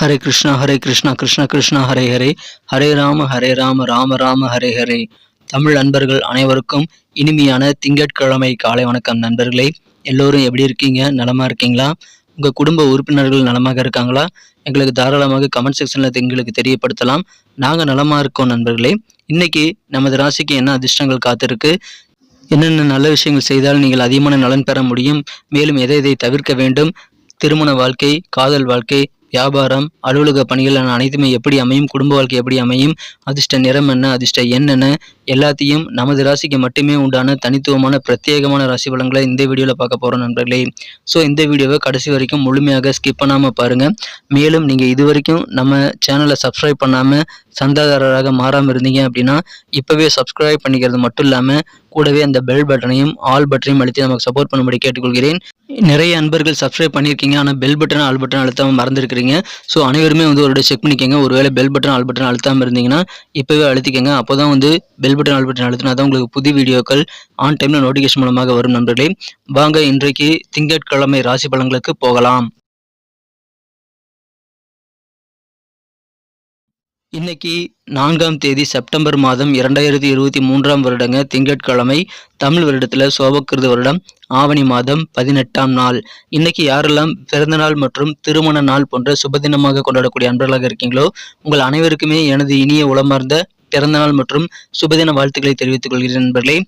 ஹரே கிருஷ்ணா ஹரே கிருஷ்ணா கிருஷ்ண கிருஷ்ணா ஹரே ஹரே. ஹரே ராம ஹரே ராம ராம ராம ஹரே ஹரே. தமிழ் நண்பர்கள் அனைவருக்கும் இனிமையான திங்கட்கிழமை காலை வணக்கம் நண்பர்களே. எல்லோரும் எப்படி இருக்கீங்க? நலமா இருக்கீங்களா? உங்கள் குடும்ப உறுப்பினர்கள் நலமாக இருக்காங்களா? எங்களுக்கு தாராளமாக கமெண்ட் செக்ஷனில் எங்களுக்கு தெரியப்படுத்தலாம். நாங்கள் நலமாக இருக்கோம் நண்பர்களே. இன்னைக்கு நமது ராசிக்கு என்ன அதிர்ஷ்டங்கள் காத்திருக்கு? என்னென்ன நல்ல விஷயங்கள் செய்தால் நீங்கள் அதிகமான நலன் பெற முடியும்? மேலும் எதை எதை தவிர்க்க வேண்டும்? திருமண வாழ்க்கை காதல் வாழ்க்கை வியாபாரம் அலுவலக பணிகள் என அனைத்துமே எப்படி அமையும் குடும்ப வாழ்க்கை எப்படி அமையும் அதிர்ஷ்ட நிறம் என்ன அதிர்ஷ்ட எண் என்ன எல்லாத்தையும் நமது ராசிக்கு மட்டுமே உண்டான தனித்துவமான பிரத்யேகமான ராசி பலன்களை இந்த வீடியோவில் பார்க்க போகிறோம் நண்பர்களே. ஸோ இந்த வீடியோவை கடைசி வரைக்கும் முழுமையாக ஸ்கிப் பண்ணாமல் பாருங்கள் மேலும் நீங்கள் இது வரைக்கும் நம்ம சேனலை சப்ஸ்கிரைப் பண்ணாமல் சந்தாதாரராக மாறாமல் இருந்தீங்க அப்படின்னா இப்போவே சப்ஸ்கிரைப் பண்ணிக்கிறது மட்டும் இல்லாமல் கூடவே அந்த பெல் பட்டனையும் ஆல் பட்டனையும் அழுத்தி நமக்கு சப்போர்ட் பண்ணும்படி கேட்டுக்கொள்கிறேன். நிறைய அன்பர்கள் சப்ஸ்கிரைப் பண்ணியிருக்கீங்க. ஆனால் பெல் பட்டன் ஆல் பட்டன் அழுத்தாமல் மறந்துருக்கிறீங்க. ஸோ அனைவருமே வந்து ஒரு செக் பண்ணிக்கோங்க. ஒருவேளை பெல் பட்டன் ஆல் பட்டன் அழுத்தாமல் இருந்தீங்கன்னா இப்போவே அழுத்திக்கோங்க. அப்போ தான் வந்து பெல் பட்டன் ஆல் பட்டன் அழுத்தினா தான் உங்களுக்கு புது வீடியோக்கள் ஆன் டைமில் நோட்டிஃபிகேஷன் மூலமாக வரும் நண்பர்களே. வாங்க இன்றைக்கு திங்கட்கிழமை ராசி பலன்களுக்கு போகலாம். இன்னைக்கு நான்காம் தேதி செப்டம்பர் மாதம் இரண்டாயிரத்தி இருபத்தி மூன்றாம் வருடங்க திங்கட்கிழமை தமிழ் வருடத்தில் சோபக்கிருத வருடம் ஆவணி மாதம் பதினெட்டாம் நாள். இன்னைக்கு யாரெல்லாம் பிறந்தநாள் மற்றும் திருமண நாள் போன்ற சுபதினமாக கொண்டாடக்கூடிய அன்பர்களாக இருக்கீங்களோ உங்கள் அனைவருக்குமே எனது இனிய உளமார்ந்த பிறந்தநாள் மற்றும் சுபதின வாழ்த்துக்களை தெரிவித்துக் கொள்கிறேன் நண்பர்களே.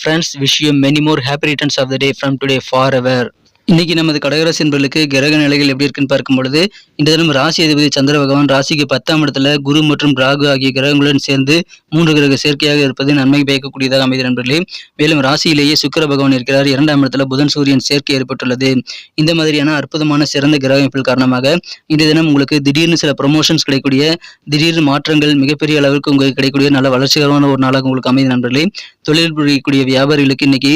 Friends wish you many more happy returns of the day from today forever இன்னைக்கு நமது கடகராசி என்பர்களுக்கு கிரக நிலைகள் எப்படி இருக்குன்னு பார்க்கும் பொழுது இந்த தினம் ராசி அதிபதி சந்திர பகவான் ராசிக்கு பத்தாம் இடத்துல குரு மற்றும் ராகு ஆகிய கிரகங்களுடன் சேர்ந்து மூன்று கிரக சேர்க்கையாக இருப்பது நன்மை பயக்கக்கூடியதாக அமைதி நண்பர்களே. மேலும் ராசியிலேயே சுக்கர பகவான் இருக்கிறார். இரண்டாம் இடத்துல புதன் சூரியன் சேர்க்கை ஏற்பட்டுள்ளது. இந்த மாதிரியான அற்புதமான சிறந்த கிரக அமைப்பில் காரணமாக இந்த தினம் உங்களுக்கு திடீர்னு சில ப்ரொமோஷன்ஸ் கிடைக்கூடிய திடீர்னு மாற்றங்கள் மிகப்பெரிய அளவுக்கு உங்களுக்கு கிடைக்கக்கூடிய நல்ல வளர்ச்சிகரமான ஒரு நாளாக உங்களுக்கு அமைதி நண்பர்களே. தொழில் புரியக்கூடிய வியாபாரிகளுக்கு இன்னைக்கு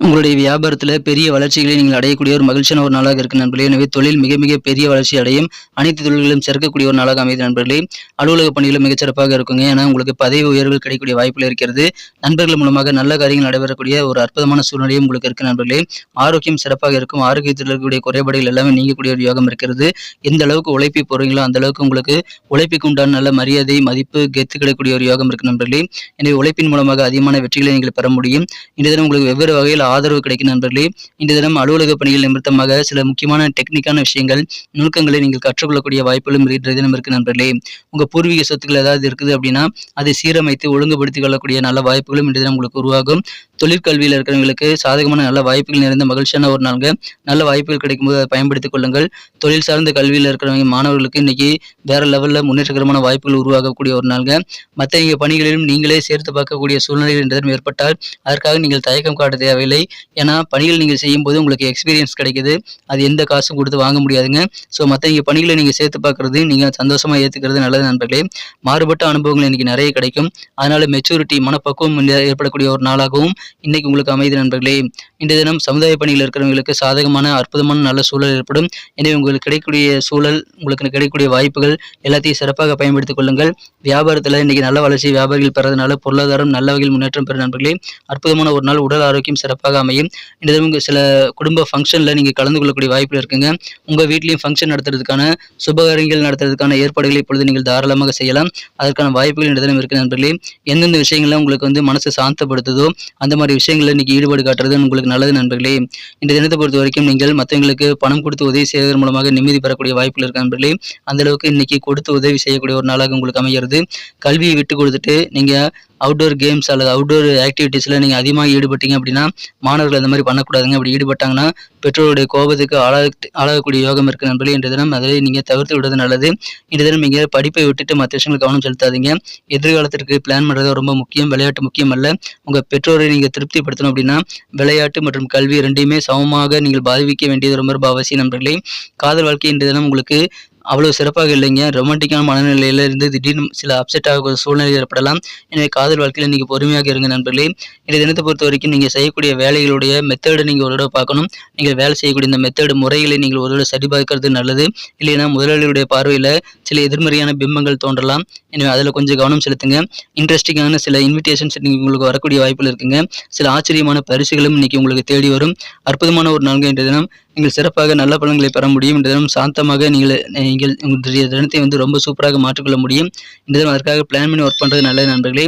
உங்களுடைய வியாபாரத்தில் பெரிய வளர்ச்சிகளை நீங்கள் அடையக்கூடிய ஒரு மகிழ்ச்சியான ஒரு நாளாக இருக்கு நண்பர்களே. எனவே தொழில் மிக மிக பெரிய வளர்ச்சி அடையும். அனைத்து தொழில்களும் சேர்க்கக்கூடிய ஒரு நாளாக அமைது நண்பர்களே. அலுவலக பணிகளும் மிகச்சிறப்பாக இருக்குங்க. ஏன்னா உங்களுக்கு பதவி உயர்வுகள் கிடைக்கக்கூடிய வாய்ப்புகள் இருக்கிறது. நண்பர்கள் மூலமாக நல்ல காரியங்கள் நடைபெறக்கூடிய ஒரு அற்புதமான சூழ்நிலையும் உங்களுக்கு இருக்கு நண்பர்களே. ஆரோக்கியம் சிறப்பாக இருக்கும். ஆரோக்கியத்தில் இருக்கக்கூடிய குறைபாடுகள் எல்லாமே நீங்கக்கூடிய ஒரு யோகம் இருக்கிறது. எந்த அளவுக்கு உழைப்பி போறீங்களோ அந்த அளவுக்கு உங்களுக்கு உழைப்புக்கு உண்டான நல்ல மரியாதை மதிப்பு கெத்து கிடைக்கக்கூடிய ஒரு யோகம் இருக்கு நண்பர்களே. எனவே உழைப்பின் மூலமாக அதிகமான வெற்றிகளை நீங்கள் பெற முடியும். இந்த தினம் உங்களுக்கு வெவ்வேறு வகையில் ஆதரவு கிடைக்கும் நண்பர்களே. இந்த தினம் அலுவலக பணிகள் நிமித்தமாக சில முக்கியமான டெக்னிக்கான விஷயங்கள் நுணுக்கங்களை நீங்கள் கற்றுக்கொள்ளக்கூடிய வாய்ப்புகளும் இன்றைய தினம் இருக்கு நண்பர்களே. உங்க பூர்வீக சொத்துக்கள் ஏதாவது இருக்குது அப்படின்னா அதை சீரமைத்து ஒழுங்குபடுத்திக் கொள்ளக்கூடிய நல்ல வாய்ப்புகளும் இன்றைய தினம் உங்களுக்கு உருவாகும். தொழிற்கல்வியில் இருக்கிறவங்களுக்கு சாதகமான நல்ல வாய்ப்புகள் நிறைந்த மகிழ்ச்சியான ஒரு நாளுங்க. நல்ல வாய்ப்புகள் கிடைக்கும்போது அதை பயன்படுத்திக் கொள்ளுங்கள். தொழில் சார்ந்த கல்வியில் இருக்கிறவங்க மாணவர்களுக்கு இன்னைக்கு வேற லெவலில் முன்னேற்றகரமான வாய்ப்புகள் உருவாகக்கூடிய ஒரு நாளுங்க. மற்ற பணிகளிலும் நீங்களே சேர்த்து பார்க்கக்கூடிய சூழ்நிலைகள் என்றதும் ஏற்பட்டால் அதற்காக நீங்கள் தயக்கம் காட்ட தேவையில்லை. ஏன்னா பணிகள் நீங்கள் செய்யும் போது உங்களுக்கு எக்ஸ்பீரியன்ஸ் கிடைக்குது. அது எந்த காசும் கொடுத்து வாங்க முடியாதுங்க. ஸோ மற்ற பணிகளை நீங்கள் சேர்த்து பார்க்கறது நீங்கள் சந்தோஷமாக ஏற்றுக்கிறது நல்லது நண்பர்களே. மாறுபட்ட அனுபவங்கள் இன்னைக்கு நிறைய கிடைக்கும். அதனால் மெச்சூரிட்டி மனப்பக்குவம் ஏற்படக்கூடிய ஒரு நாளாகவும் இன்னைக்கு உங்களுக்கு அமைதி நண்பர்களே. இன்றைய தினம் சமுதாய பணியில் இருக்கிறவங்களுக்கு சாதகமான அற்புதமான நல்ல சூழல் ஏற்படும். எனவே உங்களுக்கு கிடைக்கக்கூடிய சூழல் உங்களுக்கு கிடைக்கக்கூடிய வாய்ப்புகள் எல்லாத்தையும் சிறப்பாக பயன்படுத்திக் கொள்ளுங்கள். வியாபாரத்தில் இன்னைக்கு நல்ல வளர்ச்சி வியாபாரிகள் பெறதுனால பொருளாதாரம் நல்ல வகையில் முன்னேற்றம் பெறும் நண்பர்களே. அற்புதமான ஒரு நாள் உடல் ஆரோக்கியம் சிறப்பாக அமையும் இந்த உங்கள் சில குடும்ப ஃபங்க்ஷனில் நீங்கள் கலந்து கொள்ளக்கூடிய வாய்ப்புகள் இருக்குங்க. உங்கள் வீட்லேயும் ஃபங்க்ஷன் நடத்துறதுக்கான சுபகாரியங்கள் நடத்துறதுக்கான ஏற்பாடுகளை இப்பொழுது நீங்கள் தாராளமாக செய்யலாம். அதற்கான வாய்ப்புகள் இந்த தினம் இருக்குது நண்பர்களே. எந்தெந்த விஷயங்கள்லாம் உங்களுக்கு வந்து மனசை சாந்தப்படுத்துதோ அந்த மாதிரி விஷயங்களில் இன்னைக்கு ஈடுபாடு காட்டுறது உங்களுக்கு நல்லது நண்பர்களே. இந்த தினத்தை பொறுத்த வரைக்கும் நீங்கள் மற்றவங்களுக்கு பணம் கொடுத்து உதவி செய்வதன் மூலமாக நிம்மதி பெறக்கூடிய வாய்ப்புகள் இருக்கு நண்பர்களே. அந்த அளவுக்கு இன்னைக்கு கொடுத்து உதவி செய்யக்கூடிய ஒரு நாளாக உங்களுக்கு அமைகிறது கல்வியை விட்டு கொடுத்துட்டு நீங்கள் அவுட்டோர் கேம்ஸ் அல்லது அவுட்டோர் ஆக்டிவிட்டீஸில் நீங்கள் அதிகமாக ஈடுபட்டீங்க அப்படின்னா மாணவர்கள் அந்த மாதிரி பண்ணக்கூடாதுங்க. அப்படி ஈடுபட்டாங்கன்னா பெற்றோருடைய கோபத்துக்கு ஆளாக ஆளாகக்கூடிய யோகம் இருக்குது நண்பர்களே. இன்றைய தினம் அதை நீங்கள் தவிர்த்து விடுறது நல்லது. இன்று தினம் நீங்கள் படிப்பை விட்டுட்டு மற்ற விஷயங்கள் கவனம் செலுத்தாதீங்க. எதிர்காலத்திற்கு பிளான் பண்ணுறது ரொம்ப முக்கியம் விளையாட்டு முக்கியம் அல்ல. உங்கள் பெற்றோரை நீங்கள் திருப்திப்படுத்தணும் அப்படின்னா விளையாட்டு மற்றும் கல்வி ரெண்டையுமே சமமாக நீங்கள் பாதிக்க வேண்டியது ரொம்ப ரொம்ப அவசியம் நண்பர்களே. காதல் வாழ்க்கை இன்றைய தினம் உங்களுக்கு அவ்வளோ சிறப்பாக இல்லைங்க. ரொமான்டிக்கான மனநிலையில இருந்து திடீர்னு சில அப்செட் ஆக சூழ்நிலை ஏற்படலாம். எனவே காதல் வாழ்க்கையில் நீங்கள் பொறுமையாக இருங்க நண்பர்களே. இந்த தினத்தை பொறுத்த வரைக்கும் நீங்கள் செய்யக்கூடிய வேலைகளுடைய மெத்தேடை நீங்கள் ஒரு தடவை பார்க்கணும். நீங்கள் வேலை செய்யக்கூடிய இந்த மெத்தேடு முறைகளை நீங்கள் ஒரு தடவை சரிபார்க்கறது நல்லது. இல்லைன்னா முதலாளியுடைய பார்வையில் சில எதிர்மறையான பிம்பங்கள் தோன்றலாம். எனவே அதில் கொஞ்சம் கவனம் செலுத்துங்க. இன்ட்ரெஸ்டிங்கான சில இன்விடேஷன்ஸ் நீங்கள் உங்களுக்கு வரக்கூடிய வாய்ப்புகள் இருக்குங்க. சில ஆச்சரியமான பரிசுகளும் இன்னைக்கு உங்களுக்கு தேடி வரும். அற்புதமான ஒரு நான்கு இன்றைய தினம் நீங்கள் சிறப்பாக நல்ல பலன்களை பெற முடியும். இந்த தினம் சாந்தமாக நீங்கள் நீங்கள் உங்களுடைய தினத்தை வந்து ரொம்ப சூப்பராக மாற்றிக்கொள்ள முடியும். இந்த தினம் அதற்காக பிளான் பண்ணி ஒர்க் பண்ணுறது நல்லது நண்பர்களே.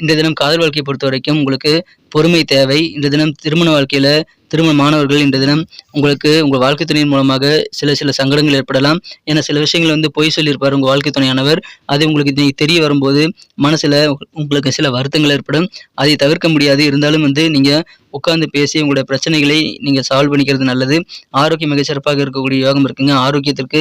இந்த தினம் காதல் வாழ்க்கையை பொறுத்த வரைக்கும் உங்களுக்கு பொறுமை தேவை. இந்த தினம் திருமண வாழ்க்கையில் திருமண மாணவர்கள் இந்த தினம் உங்களுக்கு உங்கள் வாழ்க்கை துணையின் மூலமாக சில சில சங்கடங்கள் ஏற்படலாம். ஏன்னா சில விஷயங்கள் வந்து பொய் சொல்லியிருப்பார் உங்கள் வாழ்க்கை துணையானவர். அது உங்களுக்கு தெரிய வரும்போது மனசில் உங்களுக்கு சில வருத்தங்கள் ஏற்படும். அதை தவிர்க்க முடியாது. இருந்தாலும் வந்து நீங்கள் உட்கார்ந்து பேசி உங்களுடைய பிரச்சனைகளை நீங்கள் சால்வ் பண்ணிக்கிறது நல்லது. ஆரோக்கியம் மிக சிறப்பாக இருக்கக்கூடிய யோகம் இருக்குங்க. ஆரோக்கியத்திற்கு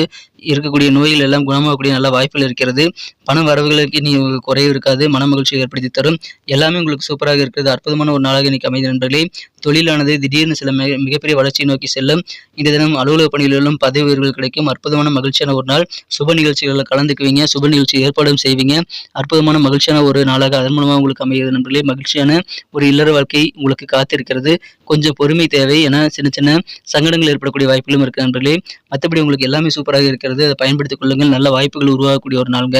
இருக்கக்கூடிய நோய்கள் எல்லாம் குணமாகக்கூடிய நல்ல வாய்ப்புகள் இருக்கிறது. பண வரவுகளுக்கு நீ குறைவு இருக்காது. மன மகிழ்ச்சியை ஏற்படுத்தி தரும். எல்லாமே உங்களுக்கு சூப்பராக இருக்கிறது. அற்புதமான ஒரு நாளாக இன்னைக்கு அமைதி நண்பர்களே. தொழிலானது திடீர்னு சில மிக மிகப்பெரிய வளர்ச்சியை நோக்கி செல்லும். இந்த தினம் அலுவலக பணிகளிலும் பதவி உயர்வுகள் கிடைக்கும். அற்புதமான மகிழ்ச்சியான ஒரு நாள். சுப நிகழ்ச்சிகளில் கலந்துக்குவீங்க. சுப நிகழ்ச்சி ஏற்பாடும் செய்வீங்க. அற்புதமான மகிழ்ச்சியான ஒரு நாளாக அதன் மூலமாக உங்களுக்கு அமைகிறது நண்பர்களே. மகிழ்ச்சியான ஒரு இல்லற வாழ்க்கை உங்களுக்கு காத்திருக்கிறது. கொஞ்சம் பொறுமை தேவை என சின்ன சின்ன சங்கடங்கள் ஏற்படக்கூடிய வாய்ப்புகளும் இருக்கு நண்பர்களே. மற்றபடி உங்களுக்கு எல்லாமே சூப்பராக இருக்கிறது. அதை பயன்படுத்திக் கொள்ளுங்கள். நல்ல வாய்ப்புகள் உருவாகக்கூடிய ஒரு நாளுங்க.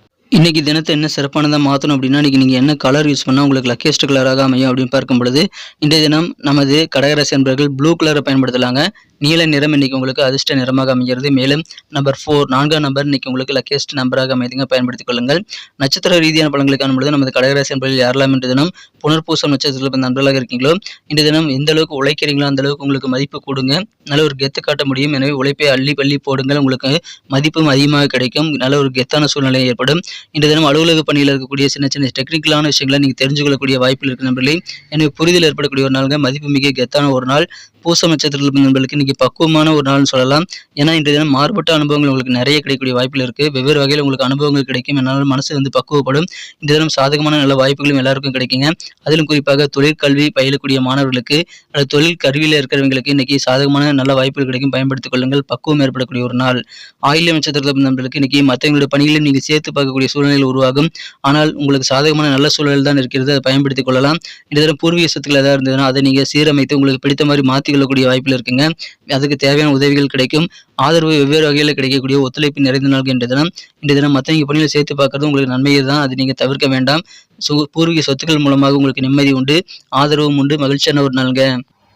இன்றைக்கி தினத்தை என்ன சிறப்பானதாக மாற்றணும் அப்படின்னா இன்னைக்கு நீங்கள் என்ன கலர் யூஸ் பண்ணால் உங்களுக்கு லக்கியஸ்ட் கலராக அமையும் அப்படின்னு பார்க்கும் பொழுது இன்றைய தினம் நமது கடகராசி என்பவர்கள் ப்ளூ கலரை பயன்படுத்தலாங்க. நீல நிறம் இன்னைக்கு உங்களுக்கு அதிர்ஷ்ட நிறமாக அமைகிறது. மேலும் நம்பர் ஃபோர் நான்காம் நம்பர் இன்றைக்கி உங்களுக்கு லக்கியஸ்ட் நம்பராக அமைதிங்க. பயன்படுத்திக் கொள்ளுங்கள். நட்சத்திர ரீதியான பலன்களை பொழுது நமது கடகராசி என்பவர்கள் யாரெல்லாம் இன்று தினம் புனர்பூசம் நட்சத்திரத்தில் நண்பர்களாக இருக்கீங்களோ இந்த தினம் எந்த அளவுக்கு உழைக்கிறீங்களோ அந்த அளவுக்கு உங்களுக்கு மதிப்பு கொடுங்க. நல்ல ஒரு கெத்து காட்ட முடியும். எனவே உழைப்பை அள்ளி பள்ளி போடுங்கள். உங்களுக்கு மதிப்பும் அதிகமாக கிடைக்கும். நல்ல ஒரு கெத்தான சூழ்நிலை ஏற்படும். இந்த தினம் அலுவலக பணியில் இருக்கக்கூடிய சின்ன சின்ன டெக்னிக்கலான விஷயங்களை நீங்கள் தெரிஞ்சு கொள்ளக்கூடிய வாய்ப்பில் இருக்கு நண்பர்களே. எனவே புரிதல் ஏற்படக்கூடிய ஒரு நாளுங்க. மதிப்பு மிக கெத்தான ஒரு நாள். பூச நட்சத்திரத்தில் நண்பர்களுக்கு இன்னைக்கு பக்குவமான ஒரு நாள்னு சொல்லலாம். ஏன்னா இன்றைய தினம் மாறுபட்ட அனுபவங்கள் உங்களுக்கு நிறைய கிடைக்கக்கூடிய வாய்ப்பில் இருக்கு. வெவ்வேறு வகையில் உங்களுக்கு அனுபவங்கள் கிடைக்கும். என்னால் மனசு வந்து பக்குவப்படும். இந்த தினம் சாதகமான நல்ல வாய்ப்புகளும் எல்லாருக்கும் கிடைக்குங்க. அதிலும் குறிப்பாக தொழிற்கல்வி பயிலக்கூடிய மாணவர்களுக்கு அல்லது தொழில் கருவியில் இருக்கிறவங்களுக்கு இன்னைக்கு சாதகமான நல்ல வாய்ப்புகள் கிடைக்கும். பயன்படுத்திக் கொள்ளுங்கள். பக்குவம் ஏற்படக்கூடிய ஒரு நாள். ஆயுள் நட்சத்திரத்தில் நண்பர்களுக்கு இன்னைக்கு மற்றவங்களுடைய பணிகளை நீங்கள் சேர்த்து பார்க்கக்கூடிய சூழ்நிலையில் உருவாகும். ஆனால் உங்களுக்கு சாதகமான நல்ல சூழல் தான் இருக்கிறது. அதை பயன்படுத்திக் கொள்ளலாம். இடத்துல தினம் பூர்வீக சொத்துக்கள் ஏதாவது இருந்ததுன்னா அதை நீங்கள் சீரமைத்து உங்களுக்கு பிடித்த மாதிரி மாற்றிக்கொள்ளக்கூடிய வாய்ப்பில் இருக்குங்க. அதுக்கு தேவையான உதவிகள் கிடைக்கும். ஆதரவு வெவ்வேறு வகையில் கிடைக்கக்கூடிய ஒத்துழைப்பு நிறைந்த நாள் என்ற தினம். இந்த தினம் மற்றவங்க பணியில் சேர்த்து பார்க்கறது உங்களுக்கு நன்மையை தான். அது நீங்கள் தவிர்க்க வேண்டாம். சு பூர்வீக சொத்துக்கள் மூலமாக உங்களுக்கு நிம்மதி உண்டு. ஆதரவும் உண்டு. மகிழ்ச்சியான ஒரு நாளுங்க.